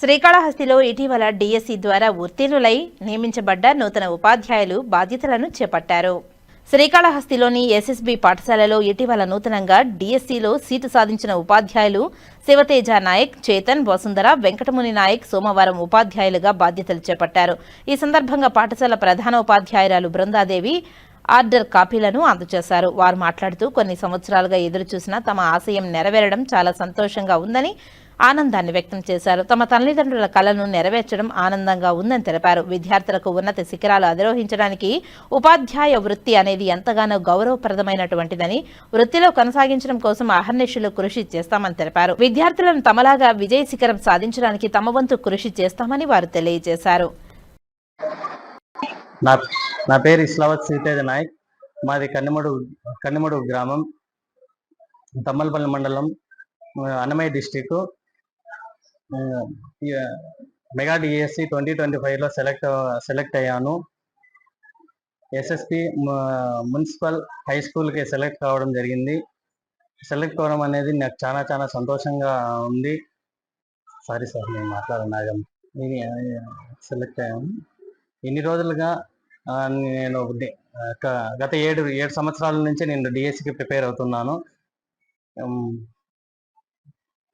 శ్రీకాళహస్తిలో ఇటీవల డిఎస్సి ద్వారా ఉత్తీర్ణులై నియమించబడ్డ నూతన ఉపాధ్యాయులు బాధ్యతలను చేపట్టారు. శ్రీకాళహస్తిలోని ఎస్ఎస్బి పాఠశాలలో ఇటీవల నూతనంగా డిఎస్సిలో సీటు సాధించిన ఉపాధ్యాయులు శివతేజ నాయక్ చేతన్ వసుంధర వెంకటముని నాయక్ సోమవారం ఉపాధ్యాయులుగా బాధ్యతలు చేపట్టారు. ఈ సందర్భంగా పాఠశాల ప్రధాన ఉపాధ్యాయురాలు బృందాదేవి ఆర్డర్ కాపీలను అందజేశారు. వారు మాట్లాడుతూ కొన్ని సంవత్సరాలుగా ఎదురుచూసిన తమ ఆశయం నెరవేరడం చాలా సంతోషంగా ఉందని ఆనందాన్ని వ్యక్తం చేశారు. తమ తల్లిదండ్రుల కలను నెరవేర్చడం ఆనందంగా ఉందని తెలిపారు. విద్యార్థులకు ఉన్నత శిఖరాలు అధిరోహించడానికి ఉపాధ్యాయ వృత్తి అనేది ఎంతగానో గౌరవప్రదమైనటువంటిదని వృత్తిలో కొనసాగించడం కోసం అహర్నిశలు కృషి చేస్తామని తెలిపారు. విద్యార్థులను తమలాగా విజయ శిఖరం సాధించడానికి తమ వంతు కృషి చేస్తామని వారు తెలియజేశారు. నా పేరు ఇస్లావత్ సీతేజ నాయక్. మాది కన్నెమడు కన్నెమడు గ్రామం. తమ్మలపల్లి మండలం Annamayya district mega DSC twenty twenty ఫైవ్లో సెలెక్ట్ సెలెక్ట్ అయ్యాను. ఎస్ఎస్పి మున్సిపల్ హై స్కూల్కి సెలెక్ట్ కావడం జరిగింది. సెలెక్ట్ అవ్వడం అనేది నాకు చాలా చాలా సంతోషంగా ఉంది. సారీ సార్ నేను మాట్లాడను సెలెక్ట్ అయ్యాను. ఇన్ని రోజులుగా నేను గత ఏడు ఏడు సంవత్సరాల నుంచి నేను డిఎస్సికి ప్రిపేర్ అవుతున్నాను.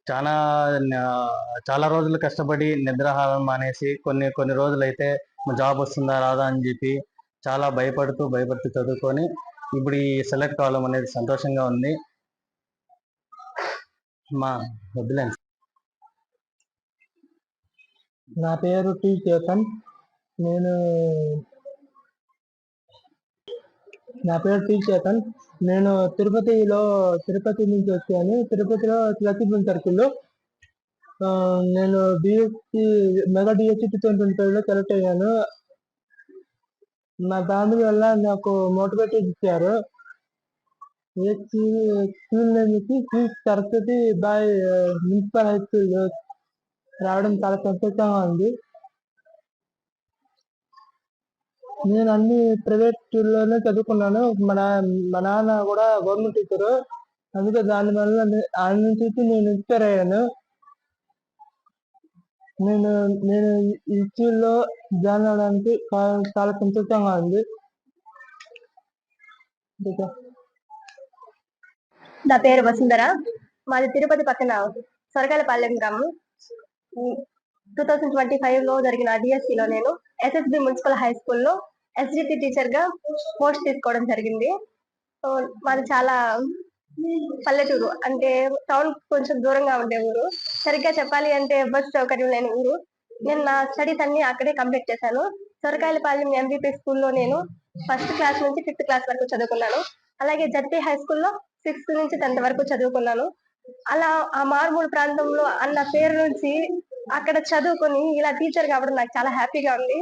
చాలా చాలా రోజులు కష్టపడి నిద్రాహారం మానేసి కొన్ని కొన్ని రోజులు అయితే జాబ్ వస్తుందా రాదా అని చెప్పి చాలా భయపడుతూ భయపడుతూ చదువుకొని ఇప్పుడు ఈ సెలెక్ట్ కావడం అనేది సంతోషంగా ఉంది. మా వద్దులేండి నా పేరు టీ. చేతన్ నేను నా పేరు టీ చేతన్. నేను తిరుపతిలో తిరుపతి నుంచి వచ్చాను. తిరుపతిలో లక్ష్మీ సర్కిల్లో నేను DSC mega DSC two thousand twenty ఫైవ్లో సెలెక్ట్ అయ్యాను. నా దాని వల్ల నాకు మోటివేట్ ఇచ్చారు. స్కూల్ నుంచి Shri Saraswathi Bai municipal high school. రావడం చాలా సంతోషంగా ఉంది. నేను అన్ని ప్రైవేట్ స్కూల్లోనే చదువుకున్నాను. మా మా నాన్న కూడా గవర్నమెంట్ టీచరు అందుకే దాని వల్ల ఆయన చూసి నేను ఇన్స్పైర్ అయ్యాను. నేను నేను ఈ- స్కూల్లో జాయిన్ అవడానికి చాలా చాలా సంతోషంగా ఉంది. నా పేరు వసుంధర. మాది తిరుపతి పక్కన సొరకాయలపాలెం గ్రామం. టూ థౌజండ్ ట్వంటీ ఫైవ్లో జరిగిన డిఎస్సిలో లో నేను ఎస్ఎస్బి మున్సిపల్ హై స్కూల్లో ఎస్డిటి టీచర్గా పోస్ట్ తీసుకోవడం జరిగింది. సో మాది చాలా పల్లెటూరు. అంటే టౌన్ కొంచెం దూరంగా ఉండే ఊరు. సరిగ్గా చెప్పాలి అంటే బస్ సౌకర్యం లేని ఊరు. నేను నా స్టడీస్ అన్ని అక్కడే కంప్లీట్ చేశాను. సొరకాయలపాలెం ఎంబీపీ స్కూల్లో నేను ఫస్ట్ క్లాస్ నుంచి ఫిఫ్త్ క్లాస్ వరకు చదువుకున్నాను. అలాగే జడ్పీ హై స్కూల్లో సిక్స్త్ నుంచి టెన్త్ వరకు చదువుకున్నాను. అలా ఆ మారుమూల ప్రాంతంలో అన్న పేరు నుంచి అక్కడ చదువుకొని ఇలా టీచర్ కావడం నాకు చాలా హ్యాపీగా ఉంది.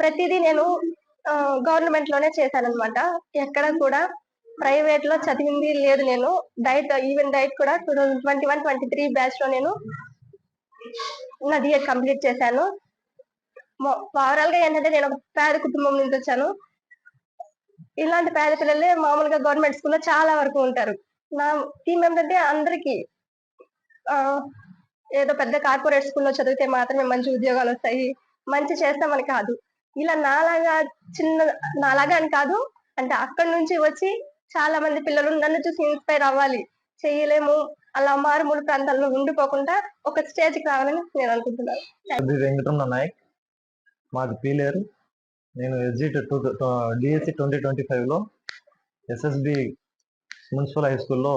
ప్రతిదీ నేను గవర్నమెంట్లోనే చేశాను అనమాట ఎక్కడ కూడా ప్రైవేట్లో చదివింది లేదు నేను. డైట్ ఈవెన్ డైట్ కూడా two thousand twenty one twenty three బ్యాచ్లో నేను నా డిఎడ్ కంప్లీట్ చేశాను. ఓవరాల్గా ఏంటంటే నేను ఒక పేద కుటుంబం నుంచి వచ్చాను. ఇలాంటి పేద పిల్లలే మామూలుగా గవర్నమెంట్ స్కూల్లో చాలా వరకు ఉంటారు. నా థీమ్ ఏంటంటే అందరికి ఏదో పెద్ద కార్పొరేట్ స్కూల్లో చదివితే మాత్రమే మంచి ఉద్యోగాలు వస్తాయి. మంచి చేస్తామని కాదు. ఇలా నాలాగా చిన్న నాలాగా అని కాదు. అంటే అక్కడి నుంచి వచ్చి చాలా మంది పిల్లలు నన్ను చూసి ఇన్స్పైర్ అవ్వాలి. చేయలేము. అలా మారుమూల ప్రాంతాల్లో ఉండిపోకుండా ఒక స్టేజ్కి రావాలని నేను అనుకుంటున్నాను. వెంకటరమణ నాయక్. మాది పీలేరు నేను SG two DSC twenty twenty ఫైవ్లో ఎస్ఎస్బి మున్సిపల్ హై స్కూల్లో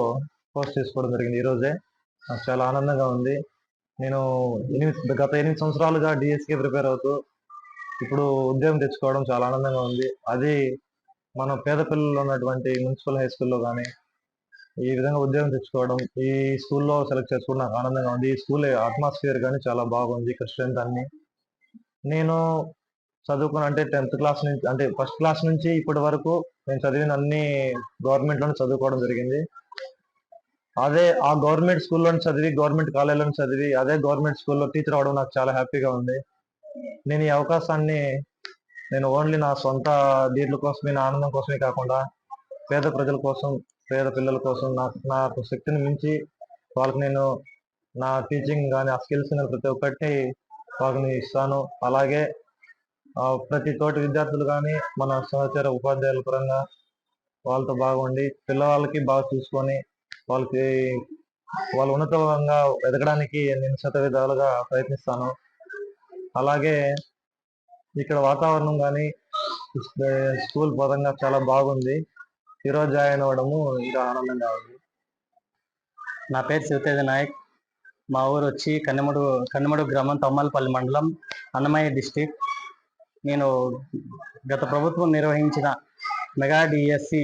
పోస్ట్ తీసుకోవడం జరిగింది ఈరోజే నాకు చాలా ఆనందంగా ఉంది. నేను ఎనిమిది గత ఎనిమిది సంవత్సరాలుగా డిఎస్సికి ప్రిపేర్ అవుతూ ఇప్పుడు ఉద్యోగం తెచ్చుకోవడం చాలా ఆనందంగా ఉంది. అది మన పేద పిల్లలు ఉన్నటువంటి మున్సిపల్ హై స్కూల్లో కానీ ఈ విధంగా ఉద్యోగం తెచ్చుకోవడం ఈ స్కూల్లో సెలెక్ట్ చేసుకోవడం నాకు ఆనందంగా ఉంది. ఈ స్కూల్ అట్మాస్ఫియర్ కానీ చాలా బాగుంది. ఇక్కడ స్ట్రెంత్ అన్ని. నేను చదువుకున్న అంటే టెన్త్ క్లాస్ నుంచి అంటే ఫస్ట్ క్లాస్ నుంచి ఇప్పటి వరకు నేను చదివిన అన్ని గవర్నమెంట్లోనే చదువుకోవడం జరిగింది. అదే ఆ గవర్నమెంట్ స్కూల్లో చదివి గవర్నమెంట్ కాలేజీలో చదివి అదే గవర్నమెంట్ స్కూల్లో టీచర్ అవడం నాకు చాలా హ్యాపీగా ఉంది. నేను ఈ అవకాశాన్ని నేను ఓన్లీ నా సొంత దీంట్ల కోసమే నా ఆనందం కోసమే కాకుండా పేద ప్రజల కోసం పేద పిల్లల కోసం నాకు నాకు శక్తిని మించి వాళ్ళకి నేను నా టీచింగ్ కానీ ఆ స్కిల్స్ ప్రతి ఒక్కటి వాళ్ళని ఇస్తాను. అలాగే ప్రతి తోటి విద్యార్థులు కానీ మన సహచర ఉపాధ్యాయుల పరంగా వాళ్ళతో బాగుండి పిల్లవాళ్ళకి బాగా చూసుకొని వాళ్ళకి వాళ్ళు ఉన్నతంగా ఎదగడానికి నేను శత విధాలుగా ప్రయత్నిస్తాను. అలాగే ఇక్కడ వాతావరణం కానీ స్కూల్ పరంగా చాలా బాగుంది. ఈరోజు జాయిన్ అవ్వడము ఇంకా ఆనందంగా ఉంది. నా పేరు శివతేజ నాయక్. మా ఊరు వచ్చి కన్నెమడు కన్నెమడు గ్రామం తమ్మలపల్లి మండలం అన్నమయ్య డిస్టిక్ నేను గత ప్రభుత్వం నిర్వహించిన మెగా డిఎస్సి